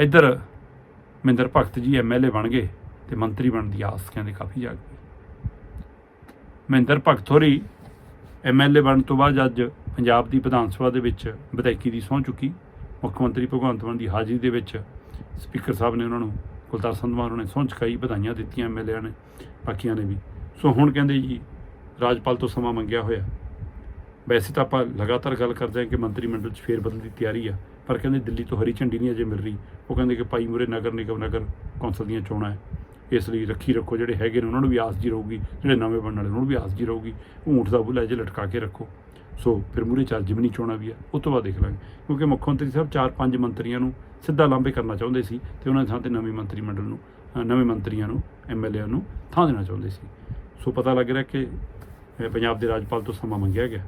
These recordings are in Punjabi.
ਇੱਧਰ ਮਹਿੰਦਰ ਭਗਤ ਜੀ ਐਮਐਲਏ ਬਣ ਗਏ ਤੇ ਮੰਤਰੀ ਬਣਨ ਦੀ ਆਸ ਕਹਿੰਦੇ ਕਾਫੀ ਜਾਗ ਗਈ। ਮਹਿੰਦਰ ਭਗਤ ਹੋਰੀ ਐਮਐਲਏ ਬਣਨ ਤੋਂ ਬਾਅਦ ਅੱਜ ਪੰਜਾਬ ਦੀ ਵਿਧਾਨ ਸਭਾ ਦੇ ਵਿੱਚ ਵਿਧਾਇਕੀ ਦੀ ਸਹੁੰ ਚੁੱਕੀ। ਮੁੱਖ ਮੰਤਰੀ ਭਗਵੰਤ ਮਾਨ ਦੀ ਹਾਜ਼ਰੀ ਦੇ ਵਿੱਚ ਸਪੀਕਰ ਸਾਹਿਬ ਨੇ ਉਹਨਾਂ ਨੂੰ ਕੁਲਤਾਰ ਸੰਧਵਾ ਹੋਰਾਂ ਨੇ ਸਹੁੰ ਚੁਕਾਈ, ਵਧਾਈਆਂ ਦਿੱਤੀਆਂ ਐਮਐਲਏਆਂ ਨੇ, ਬਾਕੀਆਂ ਨੇ ਵੀ। ਸੋ ਹੁਣ ਕਹਿੰਦੇ ਜੀ ਰਾਜਪਾਲ ਤੋਂ ਸਮਾਂ ਮੰਗਿਆ ਹੋਇਆ। ਵੈਸੇ ਤਾਂ ਆਪਾਂ ਲਗਾਤਾਰ ਗੱਲ ਕਰਦੇ ਹਾਂ ਕਿ ਮੰਤਰੀ ਮੰਡਲ 'ਚ ਫੇਰ ਬਦਲ ਦੀ ਤਿਆਰੀ ਆ, ਪਰ ਕਹਿੰਦੇ ਦਿੱਲੀ ਤੋਂ ਹਰੀ ਝੰਡੀ ਨਹੀਂ ਅਜੇ ਮਿਲ ਰਹੀ। ਉਹ ਕਹਿੰਦੇ ਕਿ ਭਾਈ ਮੁਰੇ ਨਗਰ ਨਿਗਮ ਨਗਰ ਕੌਂਸਲ ਦੀਆਂ ਚੋਣਾਂ ਹੈ। ਇਸ ਲਈ ਰੱਖੀ ਰੱਖੋ ਜਿਹੜੇ ਹੈਗੇ ਨੇ, ਉਹਨਾਂ ਨੂੰ ਵੀ ਆਸ ਜੀ ਰਹੂਗੀ। ਜਿਹੜੇ ਨਵੇਂ ਬਣਨ ਵਾਲੇ, ਉਹਨਾਂ ਨੂੰ ਵੀ ਆਸ ਜੀ ਰਹੂਗੀ। ਊਂਠ ਦਾ ਬੁੱਲਾ ਜੇ ਲਟਕਾ ਕੇ ਰੱਖੋ। ਸੋ ਫਿਰ ਮੂਰੇ ਚਾਰ ਜਿਮਨੀ ਚੋਣਾਂ ਵੀ ਆ, ਉਹ ਤੋਂ ਬਾਅਦ ਦੇਖ ਲਾਂਗੇ। ਕਿਉਂਕਿ ਮੁੱਖ ਮੰਤਰੀ ਸਾਹਿਬ ਚਾਰ ਪੰਜ ਮੰਤਰੀਆਂ ਨੂੰ ਸਿੱਧਾ ਲਾਂਭੇ ਕਰਨਾ ਚਾਹੁੰਦੇ ਸੀ ਤੇ ਉਹਨਾਂ ਦੀ ਥਾਂ ਤੇ ਨਵੇਂ ਮੰਤਰੀ ਮੰਡਲ ਨੂੰ ਨਵੇਂ ਮੰਤਰੀਆਂ ਨੂੰ ਐਮਐਲਏ ਨੂੰ ਥਾਂ ਦੇਣਾ ਚਾਹੁੰਦੇ ਸੀ। ਸੋ ਪਤਾ ਲੱਗ ਰਿਹਾ ਕਿ ਪੰਜਾਬ ਦੇ ਰਾਜਪਾਲ ਤੋਂ ਸਮਾਂ ਮੰਗਿਆ ਗਿਆ।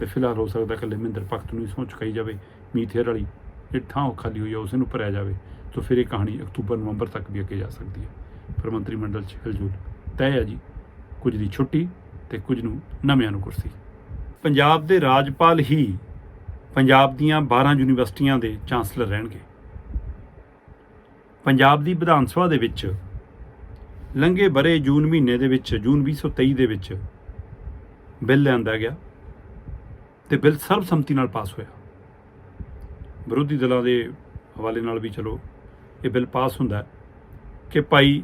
ਤੇ ਫਿਲਹਾਲ ਹੋ ਸਕਦਾ ਕਿ ਮਹਿੰਦਰ ਭਗਤ ਨੂੰ ਹੀ ਸਹੁੰ ਚੁਕਾਈ ਜਾਵੇ ਮੀਥੇਰ ਵਾਲੀ ਇਹ ਥਾਂ ਉਹ ਖਾਲੀ ਹੋਈ ਆ, ਉਸ ਨੂੰ ਭਰਿਆ ਜਾਵੇ, ਤਾਂ ਫਿਰ ਇਹ ਕਹਾਣੀ ਅਕਤੂਬਰ, ਨਵੰਬਰ ਤੱਕ ਵੀ ਅੱਗੇ ਜਾ ਸਕਦੀ ਹੈ। ਪਰ ਮੰਤਰੀ ਮੰਡਲ 'ਚ ਹਿਲਜੁਲ ਤੈਅ ਹੈ ਜੀ, ਕੁਝ ਦੀ ਛੁੱਟੀ ਤੇ ਕੁਝ ਨੂੰ ਨਵਿਆਂ ਨੂੰ ਕੁਰਸੀ। ਪੰਜਾਬ ਦੇ ਰਾਜਪਾਲ ਹੀ ਪੰਜਾਬ ਦੀਆਂ 12 ਯੂਨੀਵਰਸਿਟੀਆਂ ਦੇ ਚਾਂਸਲਰ ਰਹਿਣਗੇ। ਪੰਜਾਬ ਦੀ ਵਿਧਾਨ ਸਭਾ ਦੇ ਵਿੱਚ ਲੰਘੇ ਬਰੇ ਜੂਨ ਮਹੀਨੇ ਦੇ ਵਿੱਚ, ਜੂਨ 2023 ਦੇ ਵਿੱਚ ਬਿੱਲ ਲਿਆਂਦਾ ਗਿਆ। ਤੇ ਬਿੱਲ ਸਰਬਸੰਮਤੀ ਨਾਲ ਪਾਸ ਹੋਇਆ। ਵਿਰੋਧੀ ਦਲਾਂ ਦੇ ਹਵਾਲੇ ਨਾਲ ਵੀ ਚਲੋ, ਇਹ ਬਿੱਲ ਪਾਸ ਹੁੰਦਾ ਕਿ ਭਾਈ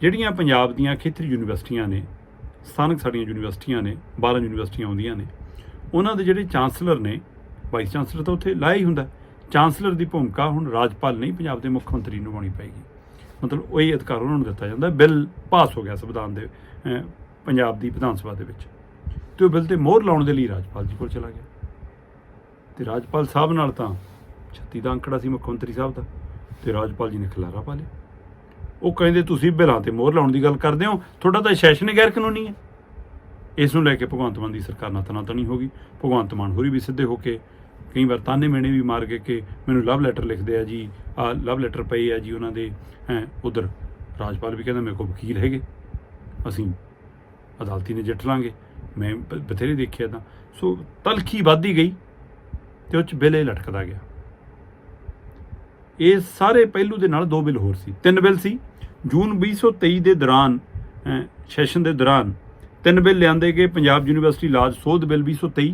ਜਿਹੜੀਆਂ ਪੰਜਾਬ ਦੀਆਂ ਖੇਤਰੀ ਯੂਨੀਵਰਸਿਟੀਆਂ ਨੇ, ਸਥਾਨਕ ਸਾਡੀਆਂ ਯੂਨੀਵਰਸਿਟੀਆਂ ਨੇ 12 ਯੂਨੀਵਰਸਿਟੀਆਂ ਆਉਂਦੀਆਂ ਨੇ, ਉਹਨਾਂ ਦੇ ਜਿਹੜੇ ਚਾਂਸਲਰ ਨੇ, ਵਾਈਸ ਚਾਂਸਲਰ ਤਾਂ ਉੱਥੇ ਲਾਇਆ ਹੀ ਹੁੰਦਾ ਚਾਂਸਲਰ ਦੀ ਭੂਮਿਕਾ ਹੁਣ ਰਾਜਪਾਲ ਨਹੀਂ, ਪੰਜਾਬ ਦੇ ਮੁੱਖ ਮੰਤਰੀ ਨੂੰ ਨਿਭਾਉਣੀ ਪਏਗੀ। ਮਤਲਬ ਉਹ ਇਹ ਅਧਿਕਾਰ ਉਹਨਾਂ ਨੂੰ ਦਿੱਤਾ ਜਾਂਦਾ ਬਿੱਲ ਪਾਸ ਹੋ ਗਿਆ ਸੰਵਿਧਾਨ ਦੇ ਪੰਜਾਬ ਦੀ ਵਿਧਾਨ ਸਭਾ ਦੇ ਵਿੱਚ। ਤੇ ਉਹ ਬਿੱਲ ਤੇ ਮੋਹਰ ਲਾਉਣ ਦੇ ਲਈ ਰਾਜਪਾਲ ਜੀ ਕੋਲ ਚਲਾ ਗਿਆ। ਤੇ ਰਾਜਪਾਲ ਸਾਹਿਬ ਨਾਲ ਤਾਂ 36 ਦਾ ਅੰਕੜਾ ਸੀ ਮੁੱਖ ਮੰਤਰੀ ਸਾਹਿਬ ਦਾ, ਤੇ ਰਾਜਪਾਲ ਜੀ ਨੇ ਖਿਲਾਰਾ ਪਾ ਲਿਆ। ਉਹ ਕਹਿੰਦੇ, ਤੁਸੀਂ ਬਿੱਲਾਂ ਤੇ ਮੋਹਰ ਲਾਉਣ ਦੀ ਗੱਲ ਕਰਦੇ ਹੋ, ਤੁਹਾਡਾ ਤਾਂ ਸੈਸ਼ਨ ਹੀ ਗੈਰ ਕਾਨੂੰਨੀ ਹੈ। ਇਸ ਨੂੰ ਲੈ ਕੇ ਭਗਵੰਤ ਮਾਨ ਦੀ ਸਰਕਾਰ ਨਾ ਤਨਾਤਨੀ ਹੋ ਗਈ। ਭਗਵੰਤ ਮਾਨ ਹੋਰੀ ਵੀ ਸਿੱਧੇ ਹੋ ਕੇ ਕਈ ਵਾਰ ਤਾਨੇ ਮੇਣੇ ਵੀ ਮਾਰ ਕੇ ਕਿ ਮੈਨੂੰ ਲਵ ਲੈਟਰ ਲਿਖਦੇ ਆ ਜੀ, ਆ ਲਵ ਲੈਟਰ ਪਏ ਆ ਜੀ ਉਹਨਾਂ ਦੇ, ਹੈ, ਉਧਰ। ਰਾਜਪਾਲ ਵੀ ਕਹਿੰਦਾ, ਮੇਰੇ ਕੋਲ ਵਕੀਲ ਹੈਗੇ। ਅਸੀਂ ਅਦਾਲਤੀ ਨੇ ਜਿੱਟ ਲਾਂਗੇ। ਮੈਂ ਬਥੇਰੇ ਦੇਖਿਆ ਤਾਂ। ਸੋ ਤਲਖੀ ਵੱਧਦੀ ਗਈ ਤੇ ਉਹ ਚ ਬਿੱਲ ਇਹ ਲਟਕਦਾ ਗਿਆ। ਇਹ ਸਾਰੇ ਪਹਿਲੂ ਦੇ ਨਾਲ ਦੋ ਬਿੱਲ ਹੋਰ ਸੀ। ਤਿੰਨ ਬਿੱਲ ਸੀ। ਜੂਨ 2023 ਦੇ ਦੌਰਾਨ ਸੈਸ਼ਨ ਦੇ ਦੌਰਾਨ ਤਿੰਨ ਬਿੱਲ ਲਿਆਂਦੇ ਗਏ। ਪੰਜਾਬ ਯੂਨੀਵਰਸਿਟੀ ਲਾਜ ਸੋਧ ਬਿੱਲ 2023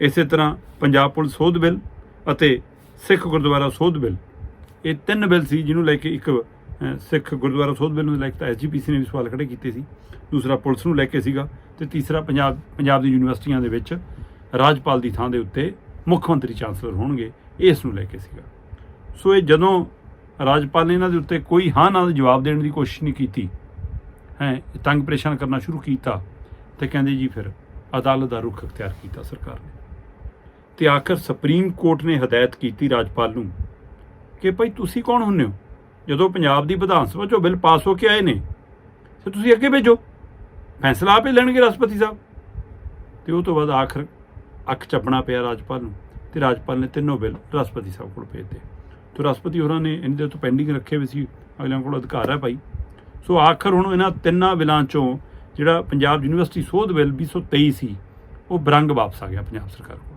ਇਸੇ ਤਰ੍ਹਾਂ ਪੰਜਾਬ ਪੁਲਿਸ ਸੋਧ ਬਿੱਲ ਅਤੇ ਸਿੱਖ ਗੁਰਦੁਆਰਾ ਸੋਧ ਬਿੱਲ। ਇਹ ਤਿੰਨ ਬਿੱਲ ਸੀ ਜਿਹਨੂੰ ਲੈ ਕੇ ਇੱਕ ਸਿੱਖ ਗੁਰਦੁਆਰਾ ਸੋਧ ਬਿੱਲ ਨੂੰ ਲੈ ਕੇ ਤਾਂ ਐਸਜੀਪੀਸੀ ਨੇ ਵੀ ਸਵਾਲ ਖੜੇ ਕੀਤੇ ਸੀ। ਦੂਸਰਾ ਪੁਲਿਸ ਨੂੰ ਲੈ ਕੇ ਸੀਗਾ ਤੇ ਤੀਸਰਾ ਪੰਜਾਬ ਪੰਜਾਬ ਦੀ ਯੂਨੀਵਰਸਿਟੀਆਂ ਦੇ ਵਿੱਚ ਰਾਜਪਾਲ ਦੀ ਥਾਂ ਦੇ ਉੱਤੇ ਮੁੱਖ ਮੰਤਰੀ ਚਾਂਸਲਰ ਹੋਣਗੇ, ਇਸ ਨੂੰ ਲੈ ਕੇ ਸੀਗਾ। ਸੋ ਇਹ ਜਦੋਂ ਰਾਜਪਾਲ ਨੇ ਇਹਨਾਂ ਦੇ ਉੱਤੇ ਕੋਈ ਹਾਂ ਨਾ ਜਵਾਬ ਦੇਣ ਦੀ ਕੋਸ਼ਿਸ਼ ਨਹੀਂ ਕੀਤੀ, ਹੈ, ਤੰਗ ਪਰੇਸ਼ਾਨ ਕਰਨਾ ਸ਼ੁਰੂ ਕੀਤਾ, ਤੇ ਕਹਿੰਦੇ ਜੀ ਫਿਰ ਅਦਾਲਤ ਦਾ ਰੁਖ ਅਖਤਿਆਰ ਕੀਤਾ ਸਰਕਾਰ ਨੇ। ਤੇ ਆਖਰ ਸੁਪਰੀਮ ਕੋਰਟ ਨੇ ਹਦਾਇਤ ਕੀਤੀ ਰਾਜਪਾਲ ਨੂੰ ਕਿ ਭਾਈ ਤੁਸੀਂ ਕੌਣ ਹੁੰਨੇ ਹੋ? ਜਦੋਂ ਪੰਜਾਬ ਦੀ ਵਿਧਾਨ ਸਭਾ ਚੋਂ ਬਿੱਲ ਪਾਸ ਹੋ ਕੇ ਆਏ ਨੇ, ਤੇ ਤੁਸੀਂ ਅੱਗੇ ਭੇਜੋ। ਫੈਸਲਾ ਆਪੇ ਲੈਣਗੇ ਰਾਸ਼ਟਰਪਤੀ ਸਾਹਿਬ। ਤੇ ਉਹ ਤੋਂ ਬਾਅਦ ਆਖਰ ਅੱਖ ਚੱਪਣਾ ਪਿਆ ਰਾਜਪਾਲ ਨੂੰ, ਤੇ ਰਾਜਪਾਲ ਨੇ ਤਿੰਨੋਂ ਬਿੱਲ ਰਾਸ਼ਟਰਪਤੀ ਸਾਹਿਬ ਕੋਲ ਭੇਜ ਦਿੱਤੇ ਤੇ ਰਾਸ਼ਟਰਪਤੀ ਹੋਰਾਂ ਨੇ ਇਹਨਾਂ ਦੇ ਉੱਤੇ ਪੈਂਡਿੰਗ ਰੱਖੇ ਹੋਏ ਸੀ, ਅਗਲਿਆਂ ਕੋਲ ਅਧਿਕਾਰ ਹੈ ਭਾਈ। ਸੋ ਆਖਰ ਹੁਣ ਇਹਨਾਂ ਤਿੰਨਾਂ ਬਿੱਲਾਂ ਚੋਂ ਜਿਹੜਾ ਪੰਜਾਬ ਯੂਨੀਵਰਸਿਟੀ ਸੋਧ ਬਿੱਲ 2023 ਸੀ ਉਹ ਬਰੰਗ ਵਾਪਸ ਆ ਗਿਆ ਪੰਜਾਬ ਸਰਕਾਰ ਕੋਲ।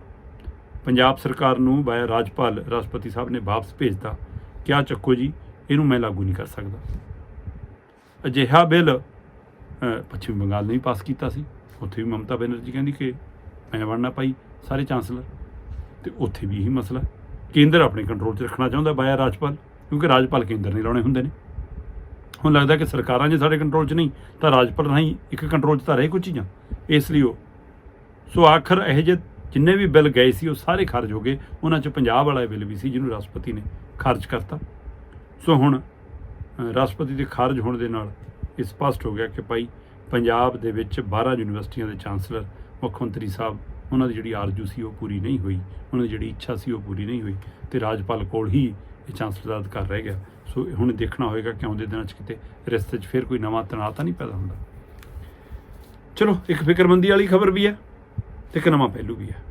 ਪੰਜਾਬ ਸਰਕਾਰ ਨੂੰ ਬਾਇਆ ਰਾਜਪਾਲ ਰਾਸ਼ਟਰਪਤੀ ਸਾਹਿਬ ਨੇ ਵਾਪਸ ਭੇਜਤਾ। ਕਿਆ ਚੱਕੋ ਜੀ ਇਹਨੂੰ ਮੈਂ ਲਾਗੂ ਨਹੀਂ ਕਰ ਸਕਦਾ। ਅਜਿਹਾ ਬਿੱਲ ਪੱਛਮੀ ਬੰਗਾਲ ਨੇ ਵੀ ਪਾਸ ਕੀਤਾ ਸੀ। ਉੱਥੇ ਵੀ ਮਮਤਾ ਬੈਨਰਜੀ ਕਹਿੰਦੀ ਕਿ ਮੈਂ ਬਣਨਾ ਭਾਈ, ਸਾਰੇ ਚਾਂਸਲਰ। ਤੇ ਉੱਥੇ ਵੀ ਇਹੀ ਮਸਲਾ। ਕੇਂਦਰ ਆਪਣੇ ਕੰਟਰੋਲ 'ਚ ਰੱਖਣਾ ਚਾਹੁੰਦਾ ਬਾਇਆ ਰਾਜਪਾਲ, ਕਿਉਂਕਿ ਰਾਜਪਾਲ ਕੇਂਦਰ ਨੇ ਲਾਉਣੇ ਹੁੰਦੇ ਨੇ। ਹੁਣ ਲੱਗਦਾ ਕਿ ਸਰਕਾਰਾਂ ਜੇ ਸਾਡੇ ਕੰਟਰੋਲ 'ਚ ਨਹੀਂ, ਤਾਂ ਰਾਜਪਾਲ ਨਹੀਂ ਇੱਕ ਕੰਟਰੋਲ 'ਚ ਤਾਂ ਰਹੇ ਕੁਝ ਚੀਜ਼ਾਂ ਇਸ ਲਈ ਉਹ, ਸੋ ਆਖਰ ਇਹ ਜੇ ਜਿੰਨੇ ਵੀ ਬਿੱਲ ਗਏ ਸੀ, ਉਹ ਸਾਰੇ ਖਾਰਜ ਹੋ ਗਏ। ਉਹਨਾਂ 'ਚ ਪੰਜਾਬ ਵਾਲਾ ਬਿੱਲ ਵੀ ਸੀ, ਜਿਹਨੂੰ ਰਾਸ਼ਟਰਪਤੀ ਨੇ ਖਾਰਜ ਕਰਤਾ। ਸੋ ਹੁਣ ਰਾਸ਼ਟਰਪਤੀ ਦੇ ਖਾਰਜ ਹੋਣ ਦੇ ਨਾਲ ਇਹ ਸਪਸ਼ਟ ਹੋ ਗਿਆ ਕਿ ਭਾਈ ਪੰਜਾਬ ਦੇ ਵਿੱਚ 12 ਯੂਨੀਵਰਸਿਟੀਆਂ ਦੇ ਚਾਂਸਲਰ, ਮੁੱਖ ਮੰਤਰੀ ਸਾਹਿਬ, ਉਹਨਾਂ ਦੀ ਜਿਹੜੀ ਆਰਜ਼ੂ ਸੀ ਉਹ ਪੂਰੀ ਨਹੀਂ ਹੋਈ, ਉਹਨਾਂ ਦੀ ਜਿਹੜੀ ਇੱਛਾ ਸੀ ਉਹ ਪੂਰੀ ਨਹੀਂ ਹੋਈ ਤੇ ਰਾਜਪਾਲ ਕੋਲ ਹੀ ਇਹ ਚਾਂਸਲਰ ਦਾ ਅਧਿਕਾਰ ਰਹਿ ਗਿਆ। ਸੋ ਹੁਣ ਦੇਖਣਾ ਹੋਏਗਾ ਕਿ ਆਉਂਦੇ ਦਿਨਾਂ 'ਚ ਕਿਤੇ ਰਿਸ਼ਤੇ 'ਚ ਫਿਰ ਕੋਈ ਨਵਾਂ ਤਣਾਅ ਤਾਂ ਨਹੀਂ ਪੈਦਾ ਹੁੰਦਾ। ਚਲੋ, ਇੱਕ ਫਿਕਰਮੰਦੀ ਵਾਲੀ ਖਬਰ ਵੀ ਹੈ ਤੇ ਇੱਕ ਨਵਾਂ ਪਹਿਲੂ ਵੀ ਹੈ।